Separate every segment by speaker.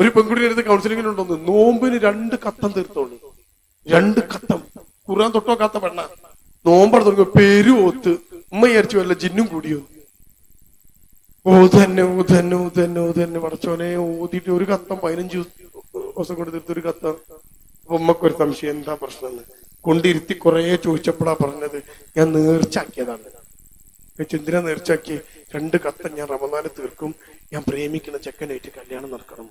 Speaker 1: ഒരു പെൺകുട്ടിയുടെ അടുത്ത് കൗൺസിലിംഗിലുണ്ടോന്ന് നോമ്പിന് രണ്ട് കത്തം തീർത്തോളൂ. രണ്ട് കത്തം. ഖുറാൻ തൊട്ടോക്കാത്ത പെണ്ണ നോമ്പട തുടങ്ങി പെരുവോത്ത് ഉമ്മ വിചാരിച്ചു വല്ല ജിന്നും കൂടിയോ? ഓതന്നെ ഓതന്നെ ഓതന്നെ ഓതന്നെ. പടച്ചോനെ ഓതിട്ട് ഒരു കത്തം പതിനഞ്ച് ദിവസം കൊണ്ട് തീർത്ത് ഒരു കത്തം. അപ്പൊ ഉമ്മക്കൊരു സംശയം എന്താ പ്രശ്നം കൊണ്ടിരുത്തി കുറെ ചോദിച്ചപ്പോഴാ പറഞ്ഞത് ഞാൻ നേർച്ചാക്കിയതാണ് എന്തിനാ നേർച്ചാക്കി രണ്ട് കത്തം ഞാൻ റമദാനെ തീർക്കും. ഞാൻ പ്രേമിക്കുന്ന ചെക്കനായിട്ട് കല്യാണം നടക്കണം.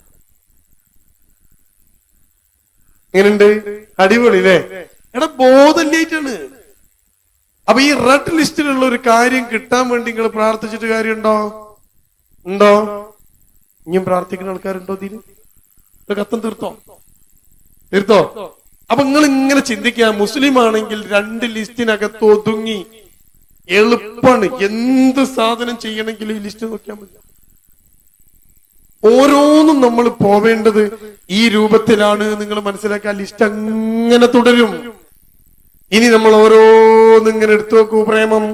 Speaker 1: എങ്ങനെയുണ്ട്? അടിപൊളി അല്ലേ എടാ ബോധല്യായിട്ടാണ് അപ്പൊ ഈ റെഡ് ലിസ്റ്റിലുള്ള ഒരു കാര്യം കിട്ടാൻ വേണ്ടി നിങ്ങൾ പ്രാർത്ഥിച്ചിട്ട് കാര്യമുണ്ടോ? ഉണ്ടോ? ഇനിയും പ്രാർത്ഥിക്കുന്ന ആൾക്കാരുണ്ടോ ഇതിന്? കത്തം തീർത്തോ? തീർത്തോ? അപ്പൊ നിങ്ങൾ ഇങ്ങനെ ചിന്തിക്കുക മുസ്ലിം ആണെങ്കിൽ രണ്ട് ലിസ്റ്റിനകത്ത് ഒതുങ്ങി എളുപ്പാണ്. എന്ത് സാധനം ചെയ്യണമെങ്കിലും ഈ ലിസ്റ്റ് നോക്കിയാൽ മതി. ഓരോന്നും നമ്മൾ പോവേണ്ടത് ഈ രൂപത്തിലാണ് നിങ്ങൾ മനസ്സിലാക്കുക ലിസ്റ്റ് അങ്ങനെ തുടരും. ഇനി നമ്മൾ ഓരോന്നും ഇങ്ങനെ എടുത്തു നോക്കൂ പ്രേമം.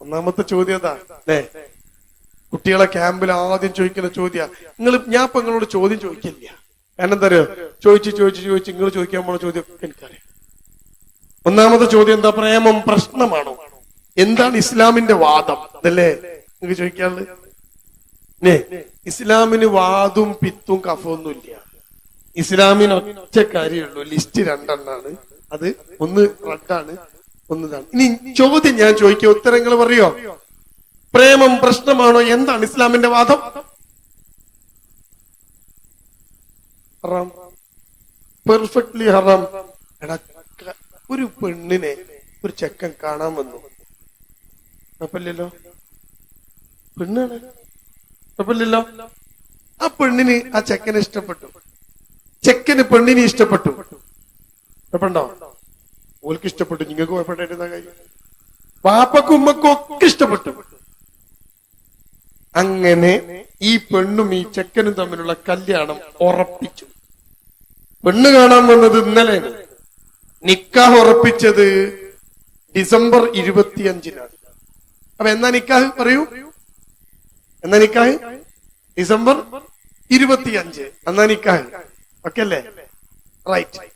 Speaker 1: ഒന്നാമത്തെ ചോദ്യം എന്താ? അല്ലേ? കുട്ടികളെ ക്യാമ്പിൽ ആദ്യം ചോദിക്കുന്ന ചോദ്യ. നിങ്ങൾ ഞാൻ ഇപ്പൊ നിങ്ങളോട് ചോദ്യം ചോദിക്കില്ല. കാരണം എന്താ അറിയോ? ചോദിച്ച് ചോദിച്ച് ചോദിച്ച് നിങ്ങൾ ചോദിക്കാൻ പോണ ചോദ്യം എനിക്കറിയാം. ഒന്നാമത്തെ ചോദ്യം എന്താ? പ്രേമം പ്രശ്നമാണോ? എന്താണ് ഇസ്ലാമിന്റെ വാദം? അതല്ലേ? നിങ്ങൾക്ക് ചോദിക്കാനുള്ളത്? നേ ഇസ്ലാമിന് വാദും പിത്തും കഫൊന്നുമില്ല. ഇസ്ലാമിന് ഒറ്റ കാര്യമുള്ളൂ ലിസ്റ്റ് രണ്ടെണ്ണാണ്. അത് ഒന്ന് റദ്ദാണ് ഒന്ന് ഇതാണ്. ഇനി ചോദ്യം ഞാൻ ചോദിക്കുക ഉത്തരങ്ങൾ പറയോ? പ്രേമം പ്രശ്നമാണോ? എന്താണ് ഇസ്ലാമിന്റെ വാദം? ഹറാം. പെർഫെക്റ്റ്ലി ഹറാം. എടാ ഒരു പെണ്ണിനെ ഒരു ചെക്കൻ കാണാൻ വന്നു. കുഴപ്പമില്ലല്ലോ. പെണ്ണാണ്. കുഴപ്പമില്ലല്ലോ? ആ പെണ്ണിന് ആ ചെക്കനെ ഇഷ്ടപ്പെട്ടു. ചെക്കന് പെണ്ണിനെ ഇഷ്ടപ്പെട്ടു. കുഴപ്പമുണ്ടോ? ഓൾക്ക് ഇഷ്ടപ്പെട്ടു. നിങ്ങൾക്ക് കുഴപ്പമില്ലായിരുന്ന കാര്യം? പാപ്പക്കും ഉമ്മക്കും ഒക്കെ ഇഷ്ടപ്പെട്ടു. അങ്ങനെ ഈ പെണ്ണും ഈ ചെക്കനും തമ്മിലുള്ള കല്യാണം ഉറപ്പിച്ചു. പെണ്ണ് കാണാൻ വന്നത് ഇന്നലെ. നിക്കാഹ് ഉറപ്പിച്ചത് ഡിസംബർ ഇരുപത്തിയഞ്ചിനാണ്. അപ്പൊ എന്നാ നിക്കാഹ് പറയൂ? എന്നാ ഡിസംബർ ഇരുപത്തിയഞ്ച്. എന്നാ നിക്കാഹ് ഓക്കെ അല്ലേ? റൈറ്റ്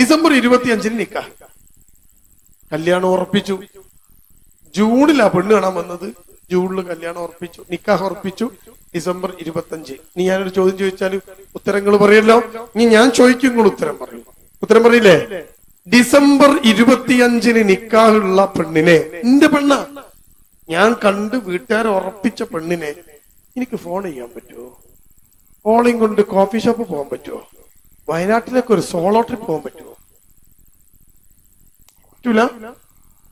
Speaker 1: ഡിസംബർ ഇരുപത്തിയഞ്ചിന് നിക്കാഹ്. കല്യാണം ഉറപ്പിച്ചു. ജൂണിലാ പെണ്ണ് കാണാൻ വന്നത്. ജൂണിൽ കല്യാണം ഉറപ്പിച്ചു. നിക്കാഹ് ഉറപ്പിച്ചു. ഡിസംബർ ഇരുപത്തഞ്ച് ഇനി ഞാനൊരു ചോദ്യം ചോദിച്ചാൽ ഉത്തരങ്ങൾ പറയല്ലോ? ഇനി ഞാൻ ചോദിക്കും നിങ്ങൾ ഉത്തരം പറയും. ഉത്തരം പറയില്ലേ? ഡിസംബർ ഇരുപത്തിയഞ്ചിന് നിക്കാഹുള്ള പെണ്ണിനെ. എന്റെ പെണ്ണ? ഞാൻ കണ്ട് വീട്ടുകാരെ ഉറപ്പിച്ച പെണ്ണിനെ എനിക്ക് ഫോൺ ചെയ്യാൻ പറ്റുമോ ഫോണിങ് കൊണ്ട് കോഫി ഷോപ്പ് പോകാൻ പറ്റുമോ വയനാട്ടിലേക്ക് ഒരു സോളോ ട്രിപ്പ് പോകാൻ പറ്റുമോ പറ്റൂല.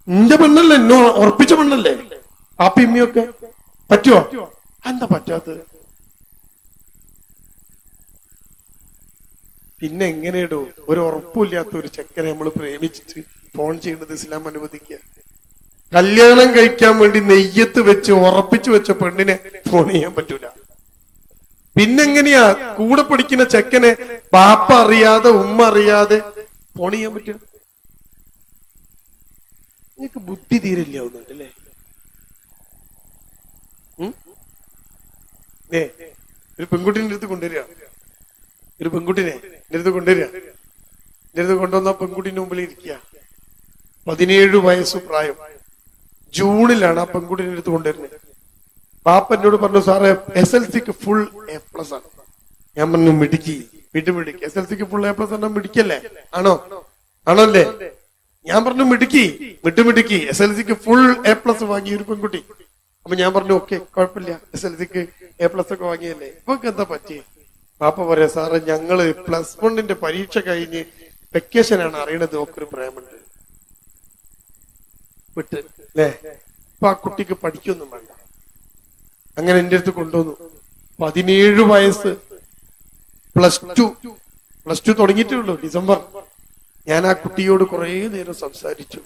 Speaker 1: എന്റെ പെണ്ണല്ലേ എന്നോ ഉറപ്പിച്ച പെണ്ണല്ലേ? പാപ്പി ഇമ്മിയൊക്കെ പറ്റുമോ എന്താ പറ്റാത്തത്? പിന്നെ എങ്ങനെയിടോ? ഒരു ഉറപ്പില്ലാത്ത ഒരു ചെക്കനെ നമ്മൾ പ്രേമിച്ചിട്ട് ഫോൺ ചെയ്യുന്നത് ഇസ്ലാം അനുവദിക്കുക. കല്യാണം കഴിക്കാൻ വേണ്ടി നെയ്യത്ത് വെച്ച് ഉറപ്പിച്ചു വെച്ച പെണ്ണിനെ ഫോൺ ചെയ്യാൻ പറ്റൂല. പിന്നെങ്ങനെയാ? കൂടെ പഠിക്കുന്ന ചെക്കനെ പാപ്പ അറിയാതെ ഉമ്മ അറിയാതെ ഫോൺ ചെയ്യാൻ പറ്റുക നിങ്ങൾക്ക് ബുദ്ധി തീരില്ല ഒന്നല്ലേ ഒരു പെൺകുട്ടിന്റെ അടുത്ത് കൊണ്ടുവരിക. ഒരു പെൺകുട്ടിനെ എന്റെ അടുത്ത് കൊണ്ടുവരിക. എന്റെ അടുത്ത് കൊണ്ടുവന്ന പെൺകുട്ടിന്റെ മുമ്പിൽ ഇരിക്കുക. പതിനേഴ് വയസ്സ് പ്രായം. ജൂണിലാണ് ആ പെൺകുട്ടിന്റെ അടുത്ത് കൊണ്ടുവരുന്നത്. പാപ്പ എന്നോട് പറഞ്ഞു സാറേ എസ് എൽ സിക്ക് ഫുൾ എ പ്ലസ് ആണ്. ഞാൻ പറഞ്ഞു മിടുക്കി വീട്ടു മിടുക്കി. എസ് എൽ സിക്ക് ഫുൾ എ പ്ലസ് ആണോ മിടിക്കല്ലേ ആണോ? ആണോ അല്ലേ? ഞാൻ പറഞ്ഞു മിടുക്കി വിട്ടുമിടുക്കി എസ് എൽ സിക്ക് ഫുൾ എ പ്ലസ് വാങ്ങി ഒരു പെൺകുട്ടി. അപ്പൊ ഞാൻ പറഞ്ഞു ഓക്കെ കുഴപ്പമില്ല. എസ് എൽ സിക്ക് എ പ്ലസ് ഒക്കെ വാങ്ങിയല്ലേ ഇപ്പൊ എന്താ പറ്റിയേ? പാപ്പ പറയാ സാറേ ഞങ്ങൾ പ്ലസ് വണ്ണിന്റെ പരീക്ഷ കഴിഞ്ഞ് വെക്കേഷൻ ആണ് അറിയണത്. ഒക്കെ പ്രേമുണ്ട് വിട്ട് അല്ലേ? ഇപ്പൊ ആ കുട്ടിക്ക് പഠിക്കൊന്നും വേണ്ട. അങ്ങനെ എന്റെ അടുത്ത് കൊണ്ടുവന്നു. പതിനേഴ് വയസ്സ് പ്ലസ് ടു പ്ലസ് ടു തുടങ്ങിയിട്ടേ ഉള്ളൂ ഡിസംബർ. ഞാൻ ആ കുട്ടിയോട് കുറെ നേരം സംസാരിച്ചു.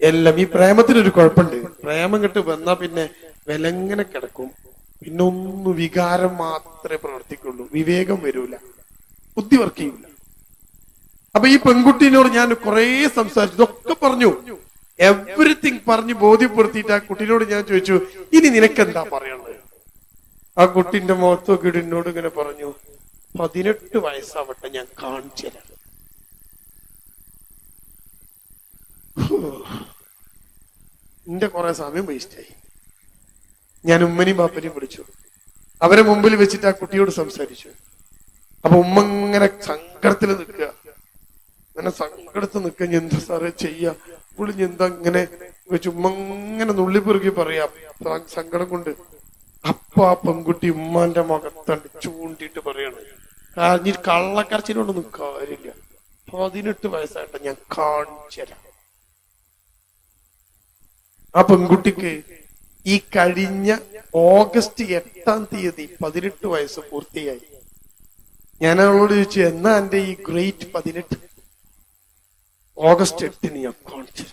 Speaker 1: എല്ലാം ഈ പ്രേമത്തിനൊരു കുഴപ്പമുണ്ട്. പ്രേമം കിട്ട് വന്നാ പിന്നെ വിലങ്ങനെ കിടക്കും. പിന്നെ ഒന്നും വികാരം മാത്രമേ പ്രവർത്തിക്കുള്ളൂ. വിവേകം വരൂല. ബുദ്ധി വർക്ക് ചെയ്യൂല. അപ്പൊ ഈ പെൺകുട്ടീനോട് ഞാൻ കുറെ സംസാരിച്ചു. ഇതൊക്കെ പറഞ്ഞു. എവറിത്തിങ് പറഞ്ഞ് ബോധ്യപ്പെടുത്തിയിട്ട് ആ കുട്ടിയോട് ഞാൻ ചോദിച്ചു ഇനി നിനക്ക് എന്താ പറയണത്? ആ കുട്ടിന്റെ മുഖത്തൊക്കെ ഇട്ട് എന്നോട് ഇങ്ങനെ പറഞ്ഞു പതിനെട്ട് വയസ്സാവട്ടെ ഞാൻ കാണിച്ചു തരാം. എന്റെ കുറെ സമയം വേസ്റ്റായി ഞാൻ ഉമ്മനെയും ബാപ്പനെയും വിളിച്ചു. അവരെ മുമ്പിൽ വെച്ചിട്ട് ആ കുട്ടിയോട് സംസാരിച്ചു. അപ്പൊ ഉമ്മ ഇങ്ങനെ സങ്കടത്തിൽ നിൽക്കുക. അങ്ങനെ സങ്കടത്ത് നിൽക്കാൻ "ഇനി എന്താ സാറേ ചെയ്യാ? പുള്ളി എന്താ ഇങ്ങനെ വെച്ച് ഉമ്മ ഇങ്ങനെ നുള്ളിപ്പെറുക്കി പറയാ. സ- സങ്കടം കൊണ്ട് അപ്പൊ ആ പെൺകുട്ടി ഉമ്മാന്റെ മുഖത്തണ്ട് ചൂണ്ടിട്ട് പറയാണ്. കാരണം ഈ കള്ളക്കരച്ചിനോടൊന്നും കാര്യമില്ല. പതിനെട്ട് വയസ്സായിട്ട് ഞാൻ കാണിച്ചു ആ പെൺകുട്ടിക്ക് ഈ കഴിഞ്ഞ ഓഗസ്റ്റ് എട്ടാം തീയതി പതിനെട്ട് വയസ്സ് പൂർത്തിയായി. ഞാൻ അവളോട് ചോദിച്ചു എന്നാ എന്റെ ഈ ഗ്രേറ്റ് പതിനെട്ട്? ഓഗസ്റ്റ് എട്ടിന് ഞാൻ കാണിച്ചു.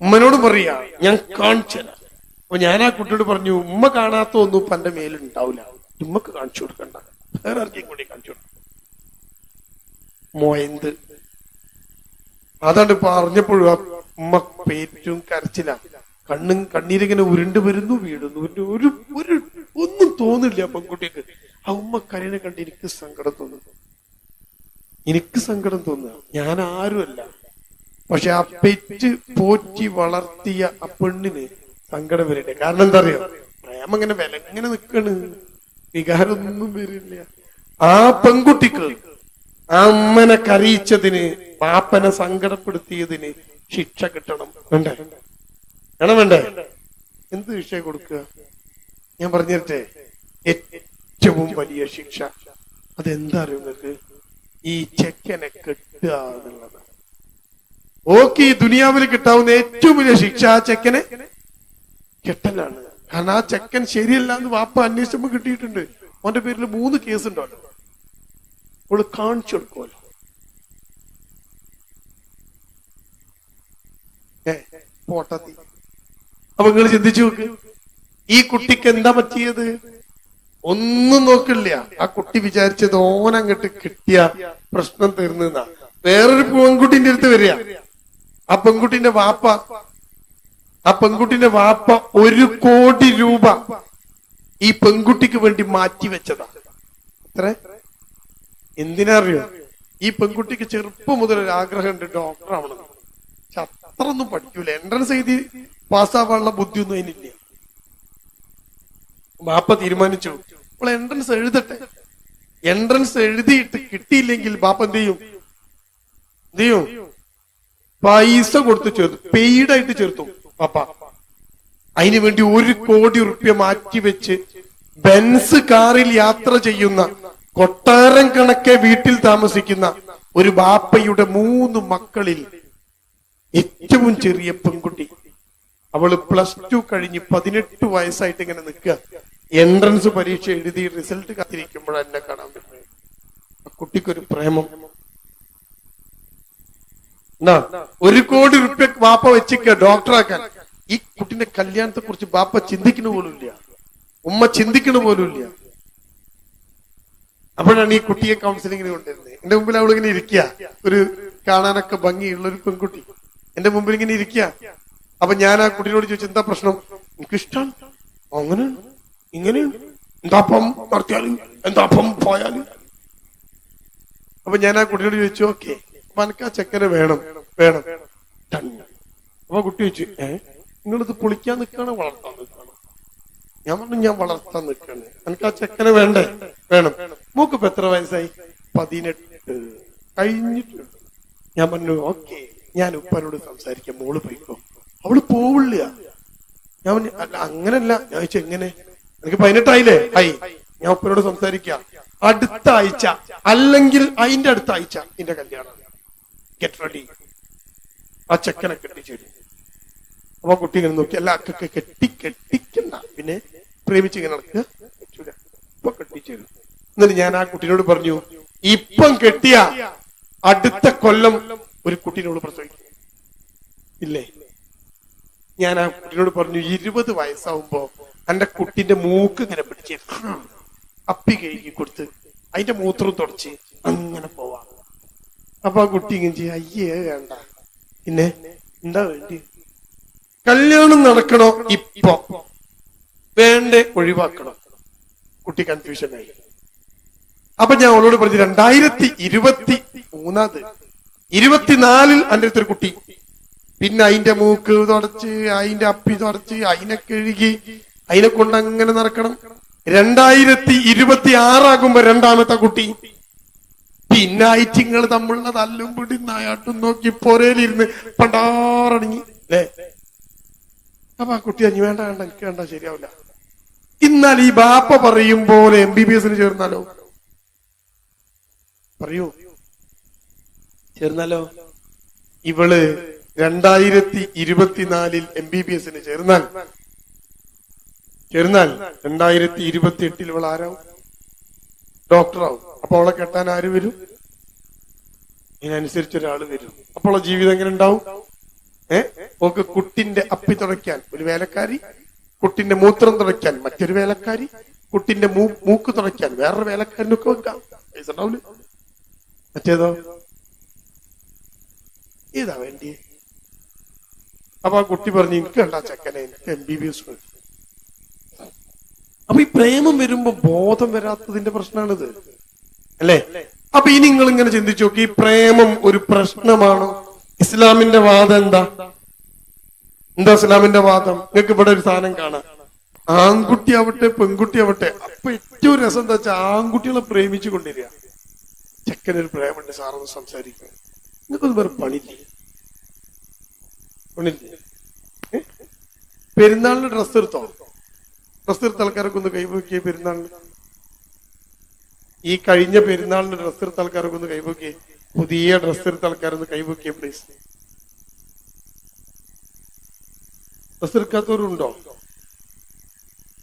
Speaker 1: ഉമ്മനോട് പറയാ ഞാൻ കാണിച്ചു അപ്പൊ ഞാൻ ആ കുട്ടിയോട് പറഞ്ഞു ഉമ്മ കാണാത്ത ഒന്നും ഇപ്പൊ എന്റെ മേലുണ്ടാവില്ല ഉമ്മക്ക് കാണിച്ചു കൊടുക്കണ്ട. വേറെ ആർക്കും കൂടി കാണിച്ചു കൊടുക്കണം മോയന്ത് അതാണ്ട് പറഞ്ഞപ്പോഴും ആ ഉമ്മ പേറ്റും കരച്ചില. കണ്ണും കണ്ണീരിങ്ങനെ ഉരുണ്ട് വരുന്നു വീടുന്നു. ഒരു ഒരു ഒന്നും തോന്നില്ല പെൺകുട്ടിക്ക്. ആ ഉമ്മ കരനെ കണ്ട് എനിക്ക് സങ്കടം തോന്നുന്നു. എനിക്ക് സങ്കടം തോന്നുക. ഞാൻ ആരുമല്ല. പക്ഷെ ആ പെറ്റ് പോറ്റി വളർത്തിയ ആ പെണ്ണിന് സങ്കടം വരട്ടെ. കാരണം എന്താ അറിയോ പ്രേമം ഇങ്ങനെ വില ഇങ്ങനെ നിക്കാണ്. വികാരമൊന്നും വരില്ല. ആ പെൺകുട്ടിക്ക് ആ അമ്മനെ കരയിച്ചതിന് പാപ്പനെ സങ്കടപ്പെടുത്തിയതിന് ശിക്ഷ കിട്ടണം. വേണ്ടേ? വേണം വേണ്ടേ? എന്ത് ശിക്ഷ കൊടുക്കുക? ഞാൻ പറഞ്ഞിട്ടേ ഏറ്റവും വലിയ ശിക്ഷ. അതെന്താ അറിയോ നിങ്ങൾക്ക്? ഈ ചെക്കനെ കെട്ടുക എന്നുള്ളത്. ഓക്കെ ഈ ദുനിയാവിൽ കിട്ടാവുന്ന ഏറ്റവും വലിയ ശിക്ഷ ആ ചെക്കനെ? കെട്ടലാണ്. കാരണം ആ ചെക്കൻ ശരിയല്ല എന്ന് വാപ്പ അന്വേഷിച്ചപ്പോ കിട്ടിയിട്ടുണ്ട്. അവന്റെ പേരിൽ മൂന്ന് കേസ് ഉണ്ടല്ലോ അവൾ കാണിച്ചു കൊടുക്കുമല്ലോ ഏ പോട്ടത്തി അപ്പൊ നിങ്ങൾ ചിന്തിച്ചു നോക്ക്. ഈ കുട്ടിക്ക് എന്താ പറ്റിയത്? ഒന്നും നോക്കില്ല. ആ കുട്ടി വിചാരിച്ചത് ഓനങ്ങട്ട് കിട്ടിയ പ്രശ്നം തീർന്നാ വേറൊരു പെൺകുട്ടിന്റെ അടുത്ത് വരിക. ആ പെൺകുട്ടിന്റെ വാപ്പ ആ പെൺകുട്ടിന്റെ വാപ്പ ഒരു കോടി രൂപ ഈ പെൺകുട്ടിക്ക് വേണ്ടി മാറ്റി വെച്ചതാ. അത്ര? എന്തിനാ അറിയോ ഈ പെൺകുട്ടിക്ക് ചെറുപ്പം മുതൽ ഒരു ആഗ്രഹം ആഗ്രഹമുണ്ട് ഡോക്ടർ ആവണം പക്ഷെ അത്ര ഒന്നും പഠിക്കൂല. എൻട്രൻസ് എഴുതി പാസ്സാവാനുള്ള ബുദ്ധിയൊന്നും അതിനില്ല. ബാപ്പ തീരുമാനിച്ചു. അപ്പോൾ എൻട്രൻസ് എഴുതട്ടെ. എൻട്രൻസ് എഴുതിയിട്ട് കിട്ടിയില്ലെങ്കിൽ ബാപ്പ എന്ത് ചെയ്യും? എന്ത് ചെയ്യും? പൈസ കൊടുത്ത് ചേർത്തു. പെയ്ഡ് ആയിട്ട് ചേർത്തു പാപ്പ അതിനു വേണ്ടി ഒരു കോടി റുപ്യ മാറ്റിവെച്ച് ബെൻസ് കാറിൽ യാത്ര ചെയ്യുന്ന കൊട്ടാരം കണക്കെ വീട്ടിൽ താമസിക്കുന്ന ഒരു ബാപ്പയുടെ മൂന്ന് മക്കളിൽ ഏറ്റവും ചെറിയ പെൺകുട്ടി. അവൾ പ്ലസ് ടു കഴിഞ്ഞ് പതിനെട്ട് വയസ്സായിട്ട് ഇങ്ങനെ നിൽക്കുക. എൻട്രൻസ് പരീക്ഷ എഴുതി റിസൾട്ട് കാത്തിരിക്കുമ്പോൾ എന്നെ കാണാൻ പറ്റുന്നത് കുട്ടിക്കൊരു പ്രേമം. ഒരു കോടി റുപ്യ വാപ്പ വെച്ചിക്ക ഡോക്ടറാക്കാൻ. ഈ കുട്ടിന്റെ കല്യാണത്തെ കുറിച്ച് ബാപ്പ ചിന്തിക്കണ പോലും ഇല്ല. ഉമ്മ ചിന്തിക്കണ പോലും ഇല്ല. അപ്പോഴാണ് ഈ കുട്ടിയെ കൗൺസിലിങ്ങിന് കൊണ്ടുവരുന്നത്. എന്റെ മുമ്പിൽ അവൾ ഇങ്ങനെ ഇരിക്കുക ഒരു കാണാനൊക്കെ ഭംഗിയുള്ള ഒരു പെൺകുട്ടി. എന്റെ മുമ്പിൽ ഇങ്ങനെ ഇരിക്കുക അപ്പൊ ഞാൻ ആ കുട്ടിയോട് ചോദിച്ചു എന്താ പ്രശ്നം? എനിക്ക് ഇഷ്ടമാണ് അങ്ങനെ ഇങ്ങനെയാണ് എന്താപ്പം നടത്തിയാലും? എന്താപ്പം പോയാലും? അപ്പൊ ഞാൻ ആ കുട്ടിയോട് ചോദിച്ചു ഓക്കെ അപ്പൊ എനിക്ക് ആ ചെക്കനെ വേണം വേണം. അപ്പൊ കുട്ടി ചോദിച്ചു ഏ നിങ്ങളിത് പൊളിക്കാൻ നിൽക്കണോ വളർത്താൻ നിൽക്കണം ഞാൻ പറഞ്ഞു ഞാൻ വളർത്താൻ നിൽക്കണേ എനിക്ക് ആ ചെക്കനെ വേണ്ടേ? വേണം. മൂക്കിപ്പോ എത്ര വയസ്സായി? പതിനെട്ട്. കഴിഞ്ഞിട്ടുണ്ട് ഞാൻ പറഞ്ഞു ഓക്കെ ഞാൻ ഉപ്പനോട് സംസാരിക്കാം മോൾ പോയിക്കോ. അവൾ പോവില്ല ഞാൻ പറഞ്ഞു അല്ല അങ്ങനല്ല. ഞാൻ ചോദിച്ചു എങ്ങനെ? എനിക്ക് പതിനെട്ടായില്ലേ? ആയി ഞാൻ ഉപ്പനോട് സംസാരിക്ക. അടുത്ത ആഴ്ച അല്ലെങ്കിൽ അതിന്റെ അടുത്ത ആഴ്ച എന്റെ കല്യാണം. ഗെറ്റ് റെഡി ആ ചെക്കനെ കെട്ടിച്ചേരും അപ്പൊ കുട്ടി ഇങ്ങനെ നോക്കി അല്ല അക്കൊക്കെ കെട്ടി കെട്ടിക്കണ്ട പിന്നെ പ്രേമിച്ച് ഇങ്ങനെ ഇപ്പൊ കെട്ടിച്ചേരും എന്നിട്ട് ഞാൻ ആ കുട്ടിനോട് പറഞ്ഞു ഇപ്പം കെട്ടിയ അടുത്ത കൊല്ലം ഒരു കുട്ടീനോട് പ്രസവിക്കും. ഇല്ലേ? ഞാൻ ആ കുട്ടിനോട് പറഞ്ഞു ഇരുപത് വയസ്സാവുമ്പോ എന്റെ കുട്ടിന്റെ മൂക്ക് ഇങ്ങനെ പിടിച്ച് അപ്പി കഴുകി കൊടുത്ത് അതിന്റെ മൂത്രം തുടച്ച് അങ്ങനെ പോവാ. അപ്പൊ ആ കുട്ടി ഇങ്ങനെ ചെയ്യും അയ്യേ വേണ്ട. പിന്നെ എന്താ വേണ്ടി? കല്യാണം നടക്കണോ ഇപ്പൊ? വേണ്ട ഒഴിവാക്കണം? കുട്ടി കൺഫ്യൂഷനായി അപ്പൊ ഞാൻ അവളോട് പറഞ്ഞു രണ്ടായിരത്തി ഇരുപത്തി മൂന്നാത് ഇരുപത്തിനാലിൽ എന്റെ അടുത്തൊരു കുട്ടി. പിന്നെ അതിന്റെ മൂക്ക് തുടച്ച് അതിന്റെ അപ്പി തുടച്ച് അതിനെ കഴുകി അതിനെ കൊണ്ട് അങ്ങനെ നടക്കണം. രണ്ടായിരത്തി ഇരുപത്തി ആറാകുമ്പോ രണ്ടാമത്തെ കുട്ടി. പിന്നെ ഐറ്റിങ്ങൾ തമ്മിലുള്ള തല്ലും പിടി നായാട്ടും നോക്കി പൊരയിലിരുന്ന് പണ്ടാറടങ്ങി. അല്ലേ അപ്പൊ ആ കുട്ടി അഞ്ഞു വേണ്ട വേണ്ട എനിക്ക് വേണ്ട ശരിയാവില്ല. എന്നാൽ ഈ ബാപ്പ പറയും പോലെ എം ബി ബി എസിന് ചേർന്നാലോ? പറയൂ. ചേർന്നാലോ? ഇവൾ രണ്ടായിരത്തി ഇരുപത്തിനാലിൽ എം ബി ബി എസിന് ചേർന്നാൽ ചേർന്നാൽ രണ്ടായിരത്തി ഇരുപത്തി എട്ടിൽ ഇവൾ ആരാവും ഡോക്ടറാവും. അപ്പൊ അവളെ കെട്ടാൻ ആര് വരും? ഇതിനനുസരിച്ച് ഒരാൾ വരും. അപ്പോൾ ജീവിതം എങ്ങനെ ഉണ്ടാവും? ഏ? ഓക്ക് കുട്ടിന്റെ അപ്പി തുടയ്ക്കാൻ ഒരു വേലക്കാരി കുട്ടിന്റെ മൂത്രം തുടയ്ക്കാൻ മറ്റൊരു വേലക്കാരി കുട്ടിന്റെ മൂക്ക് തുടയ്ക്കാൻ വേറൊരു വേലക്കാരനൊക്കെ വെക്കാം. പൈസ ഉണ്ടാവില്ല മറ്റേതോ? ഇതാ വേണ്ടി അപ്പൊ ആ കുട്ടി പറഞ്ഞു എനിക്ക് വേണ്ട ചെക്കനെ എനിക്ക് എം ബി ബി എസ് മതി അപ്പൊ ഈ പ്രേമം വരുമ്പോ ബോധം വരാത്തതിന്റെ പ്രശ്നമാണിത് അല്ലേ? അപ്പൊ ഇനി നിങ്ങൾ ഇങ്ങനെ ചിന്തിച്ചു നോക്കി പ്രേമം ഒരു പ്രശ്നമാണ്? ഇസ്ലാമിന്റെ വാദം എന്താ? എന്താ ഇസ്ലാമിന്റെ വാദം? നിങ്ങൾക്ക് ഇവിടെ ഒരു സാധനം കാണാം. ആൺകുട്ടി ആവട്ടെ പെൺകുട്ടി ആവട്ടെ അപ്പൊ ഏറ്റവും രസം എന്താ വെച്ചാൽ ആൺകുട്ടികളെ പ്രേമിച്ചു കൊണ്ടിരിക്കുക ചെക്കനൊരു പ്രേമുണ്ട് സാറൊന്ന് സംസാരിക്കുക നിങ്ങൾക്കൊന്നും വേറെ പണിയില്ലേ? പണിയില്ലേ? പെരുന്നാളിന് ഡ്രസ്സ് എടുത്തോ? ഡ്രസ്സ് എടുത്ത ആൾക്കാരൊക്കെ ഒന്ന് കൈപോക്കിയ പെരുന്നാളിന് ഈ കഴിഞ്ഞ പെരുന്നാളിന് ഡ്രസ്സ് എടുത്ത ആൾക്കാരൊക്കെ ഒന്ന് കൈവക്കിയേ പുതിയ ഡ്രസ്സ് എടുത്ത ആൾക്കാരൊന്ന് കൈവക്കിയ പ്ലീസ് ഡ്രസ്സ്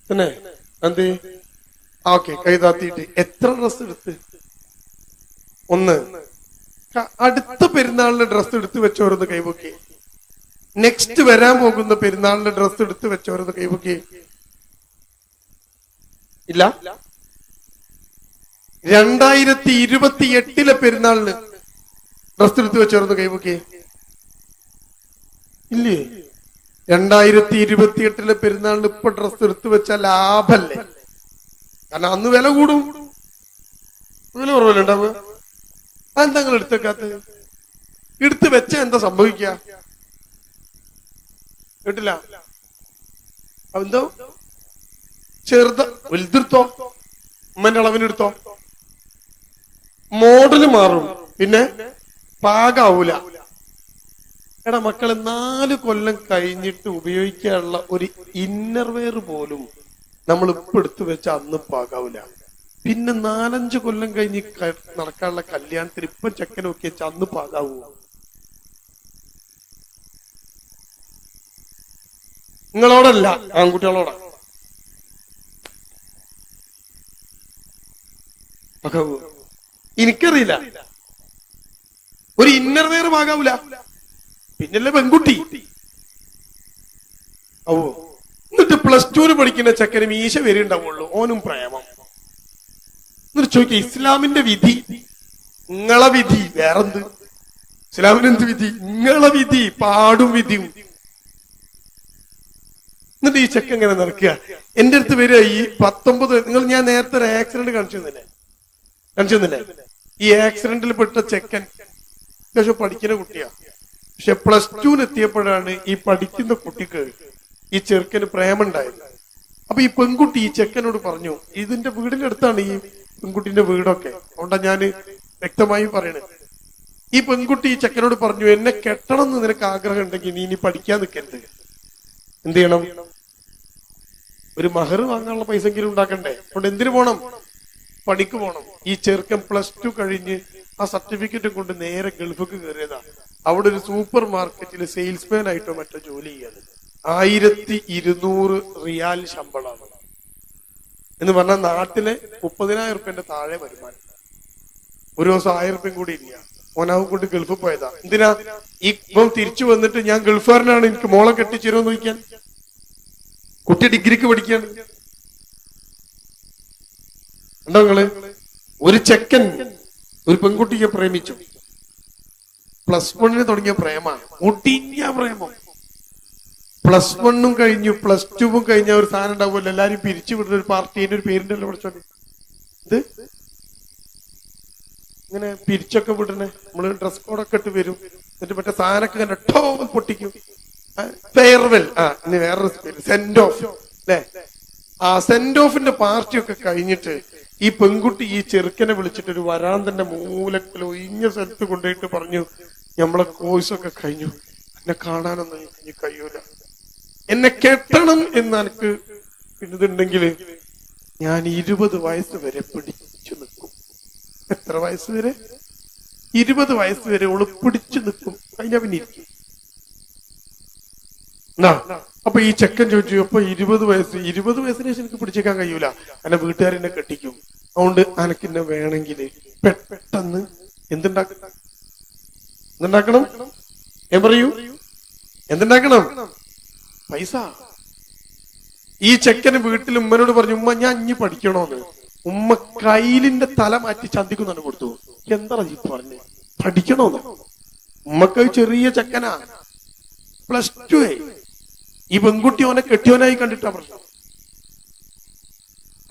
Speaker 1: പിന്നെ എന്ത്? ആ ഓക്കെ കൈതാത്തിയിട്ട് എത്ര ഡ്രസ് എടുത്ത്? ഒന്ന്. അടുത്ത പെരുന്നാളിന് ഡ്രസ് എടുത്ത് വെച്ചവരൊന്ന് കൈവക്കി നെക്സ്റ്റ് വരാൻ പോകുന്ന പെരുന്നാളിന് ഡ്രസ് എടുത്ത് വെച്ചവരൊന്ന് കൈവക്കി ഇല്ല? രണ്ടായിരത്തി ഇരുപത്തി എട്ടിലെ പെരുന്നാളിന് ഡ്രസ് എടുത്ത് വെച്ചോർന്ന് കൈവക്കേ ഇല്ലേ? രണ്ടായിരത്തി ഇരുപത്തി എട്ടിലെ പെരുന്നാളിന് ഇപ്പൊ ഡ്രസ് എടുത്ത് വെച്ചാൽ ലാഭല്ലേ? കാരണം അന്ന് വില കൂടും. വില കുറവല്ലേ ഉണ്ടാവുക? അതെന്താ നിങ്ങൾ എടുത്തേക്കാത്ത എടുത്ത് വെച്ച എന്താ സംഭവിക്ക കേട്ടില്ല? അതെന്തോ? ചെറുത വലുതെടുത്തോ ഉമ്മന്റെ അളവിനെടുത്തോ. മോഡൽ മാറും. പിന്നെ പാകാവൂല. എടാ മക്കളെ നാല് കൊല്ലം കഴിഞ്ഞിട്ട് ഉപയോഗിക്കാനുള്ള ഒരു ഇന്നർവെയർ പോലും നമ്മൾ ഇപ്പൊ എടുത്തു വെച്ച അന്ന് പാകാവൂല. പിന്നെ നാലഞ്ച് കൊല്ലം കഴിഞ്ഞ് നടക്കാനുള്ള കല്യാണത്തിന് ഇപ്പം ചെക്കനൊക്കെ വെച്ച അന്ന് പാകാവൂ. നിങ്ങളോടല്ല ആൺകുട്ടികളോടാ. എനിക്കറിയില്ല. ഒരു ഇന്നർ ആകാവൂല പിന്നല്ലേ പെൺകുട്ടി. ഓ എന്നിട്ട് പ്ലസ് ടുവിന് പഠിക്കുന്ന ചക്കന് മീശ വരുണ്ടാവുള്ളൂ ഓനും പ്രേമം. എന്നിട്ട് ചോദിക്കുക ഇസ്ലാമിന്റെ വിധി? നിങ്ങളെ വിധി വേറെന്ത്? ഇസ്ലാമിന് എന്ത് വിധി? നിങ്ങളെ വിധി പാടും വിധിയും. എന്നിട്ട് ഈ ചെക്ക് എങ്ങനെ നടക്കുക. എന്റെ അടുത്ത് വരിക ഈ പത്തൊമ്പത് നിങ്ങൾ ഞാൻ നേരത്തെ ഒരു ആക്സിഡന്റ് കാണിച്ചു തന്നില്ലേ കാണിച്ചു തന്നില്ലേ ഈ ആക്സിഡന്റിൽ പെട്ട ചെക്കൻ. അത്യാവശ്യം പഠിക്കുന്ന കുട്ടിയാ. പക്ഷെ പ്ലസ് ടുവിന് എത്തിയപ്പോഴാണ് ഈ പഠിക്കുന്ന കുട്ടിക്ക് ഈ ചെറുക്കന് പ്രേമുണ്ടായത്. അപ്പൊ ഈ പെൺകുട്ടി ഈ ചെക്കനോട് പറഞ്ഞു ഇതിന്റെ വീടിന്റെ അടുത്താണ് ഈ പെൺകുട്ടിന്റെ വീടൊക്കെ. അതുകൊണ്ടാ ഞാൻ വ്യക്തമായി പറയണേ. ഈ പെൺകുട്ടി ഈ ചെക്കനോട് പറഞ്ഞു എന്നെ കെട്ടണം എന്ന് നിനക്ക് ആഗ്രഹം ഉണ്ടെങ്കിൽ നീ ഇനി പഠിക്കാൻ നിൽക്കരുത്. എന്ത് ചെയ്യണം? ഒരു മഹർ വാങ്ങാനുള്ള പൈസ എങ്കിലും ഉണ്ടാക്കണ്ടേ? അതുകൊണ്ട് എന്തിനു പോണം? പണിക്ക് പോണം. ഈ ചെറുക്കൻ പ്ലസ് ടു കഴിഞ്ഞ് ആ സർട്ടിഫിക്കറ്റും കൊണ്ട് നേരെ ഗൾഫിക്ക് കയറിയതാ. അവിടെ ഒരു സൂപ്പർ മാർക്കറ്റിൽ സെയിൽസ്മാൻ ആയിട്ടോ മറ്റോ ജോലി ചെയ്യാണ് ആയിരത്തി ഇരുന്നൂറ് റിയാൽ ശമ്പളമാണ് എന്ന് പറഞ്ഞാൽ നാട്ടിലെ മുപ്പതിനായിരം റുപ്യന്റെ താഴെ വരുമാനം. ഒരു ദിവസം ആയിരം റുപ്യം കൂടി ഇല്ല. ഓനാവും കൊണ്ട് ഗൾഫിൽ പോയതാ. എന്തിനാ? ഈ ഇപ്പം തിരിച്ചു വന്നിട്ട് ഞാൻ ഗൾഫുകാരനാണ് എനിക്ക് മോളെ കെട്ടിച്ചേരുമെന്ന് ചോദിക്കാൻ. കുട്ടി ഡിഗ്രിക്ക് പഠിക്കാണ്. ഉണ്ടോ നിങ്ങൾ? ഒരു ചെക്കൻ ഒരു പെൺകുട്ടിയെ പ്രേമിച്ചു. പ്ലസ് വണ്ണിന് തുടങ്ങിയ പ്രേമാണ് ഒടിഞ്ഞ പ്രേമം. പ്ലസ് വണ്ണും കഴിഞ്ഞു പ്ലസ് ടുവും കഴിഞ്ഞ ഒരു സാധനം ഉണ്ടാവുമല്ലോ. എല്ലാരും പിരിച്ചു വിടുന്ന ഒരു പാർട്ടീന്റെ ഒരു പേരുണ്ടല്ലോ വിളിച്ചോ ഇത്? ഇങ്ങനെ പിരിച്ചൊക്കെ വിടണേ നമ്മൾ ഡ്രസ് കോഡൊക്കെ ഇട്ട് വരും. എന്നിട്ട് മറ്റേ സാധനമൊക്കെ ഇങ്ങനെ ടോ പൊട്ടിക്കും. ഫെയർവെൽ ആ ഇനി വേറൊരു സെന്റ് ഓഫ് അല്ലേ ആ സെന്റ് ഓഫിന്റെ പാർട്ടിയൊക്കെ കഴിഞ്ഞിട്ട് ഈ പെൺകുട്ടി ഈ ചെറുക്കനെ വിളിച്ചിട്ട് ഒരു വരാന്തന്റെ മൂലക്കൽ ഒഴിഞ്ഞ സ്ഥലത്ത് കൊണ്ടുപോയിട്ട് പറഞ്ഞു നമ്മളെ കോഴ്സൊക്കെ കഴിഞ്ഞു. എന്നെ കാണാനൊന്നും എനിക്ക് കഴിയൂല. എന്നെ കെട്ടണം എന്ന് എനിക്ക് ഇതുണ്ടെങ്കിൽ ഞാൻ ഇരുപത് വയസ്സ് വരെ പിടിച്ചു നിൽക്കും. എത്ര വയസ്സ് വരെ? ഇരുപത് വയസ്സ് വരെ ഓൾ പിടിച്ചു നിൽക്കും. എന്നാ, അപ്പൊ ഈ ചെക്കൻ ചോദിച്ചു അപ്പൊ ഇരുപത് വയസ്സ് ഇരുപത് വയസ്സിന് എനിക്ക് പിടിച്ചേക്കാൻ കഴിയൂല. എന്നെ വീട്ടുകാരെന്നെ കെട്ടിക്കും. അതുകൊണ്ട് അനക്കെന്നെ വേണമെങ്കിൽ പെട്ടെന്ന് എന്തുണ്ടാക്കണം? എന്തുണ്ടാക്കണം? ഞാൻ പറയൂ? എന്തുണ്ടാക്കണം? പൈസ. ഈ ചെക്കന് വീട്ടിൽ ഉമ്മനോട് പറഞ്ഞു ഉമ്മ ഞാൻ ഇനി പഠിക്കണോന്ന്. ഉമ്മ കയ്യിലിന്റെ തല മാറ്റി ചന്തിക്കുന്നാണ് കൊടുത്തു. എന്താ ഈ പറഞ്ഞു? പഠിക്കണോന്ന്. ഉമ്മക്ക് ചെറിയ ചെക്കനാ. പ്ലസ് ടു ഈ പെൺകുട്ടി അവനെ കെട്ടിയവനായി കണ്ടിട്ടാ പ്രശ്നം.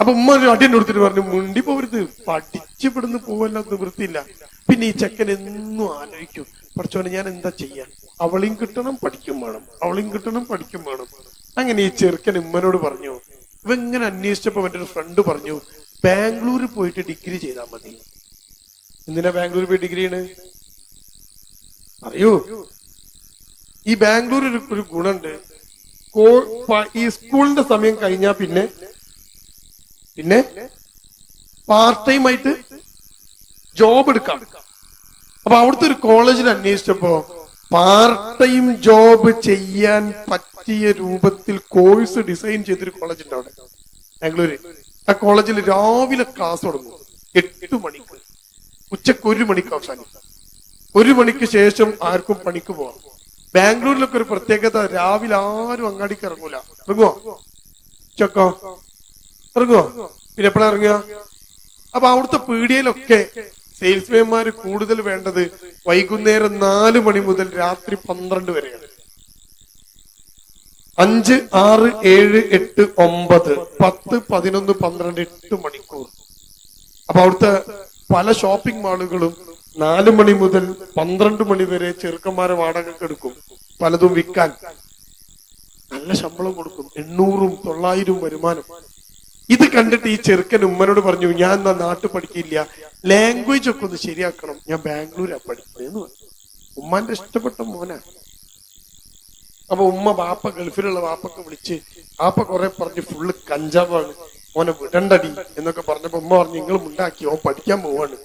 Speaker 1: അപ്പൊ ഉമ്മ ഒരു അടി കൊടുത്തിട്ട് പറഞ്ഞു മുണ്ടി പോരുത് പഠിച്ചുപെടുന്ന് പോവല്ല നിവൃത്തിയില്ല പിന്നെ ഈ ചെക്കൻ എന്നും ആലോചിക്കും. പഠിച്ചോനെ ഞാൻ എന്താ ചെയ്യാൻ അവളെയും കിട്ടണം പഠിക്കും വേണം. അവളെയും കിട്ടണം പഠിക്കും വേണം. അങ്ങനെ ഈ ചെറുക്കൻ ഉമ്മനോട് പറഞ്ഞു ഇവ ഇങ്ങനെ അന്വേഷിച്ചപ്പോ എന്റെ ഒരു ഫ്രണ്ട് പറഞ്ഞു ബാംഗ്ലൂരിൽ പോയിട്ട് ഡിഗ്രി ചെയ്താൽ മതി. എന്തിനാ ബാംഗ്ലൂരിൽ പോയി ഡിഗ്രി ആണ് അറിയൂ? ഈ ബാംഗ്ലൂർ ഒരു ഗുണുണ്ട് ഈ സ്കൂളിന്റെ സമയം കഴിഞ്ഞാ പിന്നെ പിന്നെ പാർട്ട് ടൈം ആയിട്ട് ജോബ് എടുക്കാം. അപ്പൊ അവിടുത്തെ ഒരു കോളേജിൽ അന്വേഷിച്ചപ്പോ പാർട്ട് ടൈം ജോബ് ചെയ്യാൻ പറ്റിയ രൂപത്തിൽ കോഴ്സ് ഡിസൈൻ ചെയ്തൊരു കോളേജ് ഉണ്ട് അവിടെ. ബാംഗ്ലൂര്. ആ കോളേജിൽ രാവിലെ ക്ലാസ് തുടങ്ങും. എട്ട് മണിക്ക്. ഉച്ചയ്ക്ക് ഒരു മണിക്ക് അവസാനിക്കും. ഒരു മണിക്ക് ശേഷം ആർക്കും പണിക്ക് പോവാം. ബാംഗ്ലൂരിലൊക്കെ ഒരു പ്രത്യേകത രാവിലെ ആരും അങ്ങാടിക്ക് ഇറങ്ങൂല. ഇറങ്ങുവോ? ചക്കോ ഇറങ്ങുവോ? പിന്നെ എപ്പോഴാ ഇറങ്ങുക? അപ്പൊ അവിടുത്തെ പീടിയയിലൊക്കെ സെയിൽസ്മാൻമാർ കൂടുതൽ വേണ്ടത് വൈകുന്നേരം നാല് മണി മുതൽ രാത്രി പന്ത്രണ്ട് വരെയാണ്. അഞ്ച് ആറ് ഏഴ് എട്ട് ഒമ്പത് പത്ത് പതിനൊന്ന് പന്ത്രണ്ട് എട്ട് മണിക്കൂർ. അപ്പൊ അവിടുത്തെ പല ഷോപ്പിംഗ് മാളുകളും നാല് മണി മുതൽ പന്ത്രണ്ട് മണി വരെ ചെറുക്കന്മാരെ വാടകയ്ക്ക് എടുക്കും. പലതും വിൽക്കാൻ. നല്ല ശമ്പളം കൊടുക്കും. എണ്ണൂറും തൊള്ളായിരവും വരുമാനം. ഇത് കണ്ടിട്ട് ഈ ചെറുക്കൻ ഉമ്മനോട് പറഞ്ഞു ഞാൻ എന്നാ നാട്ടിൽ പഠിക്കില്ല. ലാംഗ്വേജ് ഒക്കെ ഒന്ന് ശരിയാക്കണം. ഞാൻ ബാംഗ്ലൂരാ പഠിക്കുന്നതെന്ന് പറഞ്ഞു. ഉമ്മാന്റെ ഇഷ്ടപ്പെട്ട മോനാ. അപ്പൊ ഉമ്മ ബാപ്പ ഗൾഫിലുള്ള ബാപ്പൊക്കെ വിളിച്ച് ബാപ്പ കുറെ പറഞ്ഞ് ഫുള്ള് കഞ്ചാവാണ്. മോനെ വിടണ്ടടി എന്നൊക്കെ പറഞ്ഞപ്പോ ഉമ്മ പറഞ്ഞു നിങ്ങൾ ഉണ്ടാക്കി ഓൻ പഠിക്കാൻ പോവാണ്.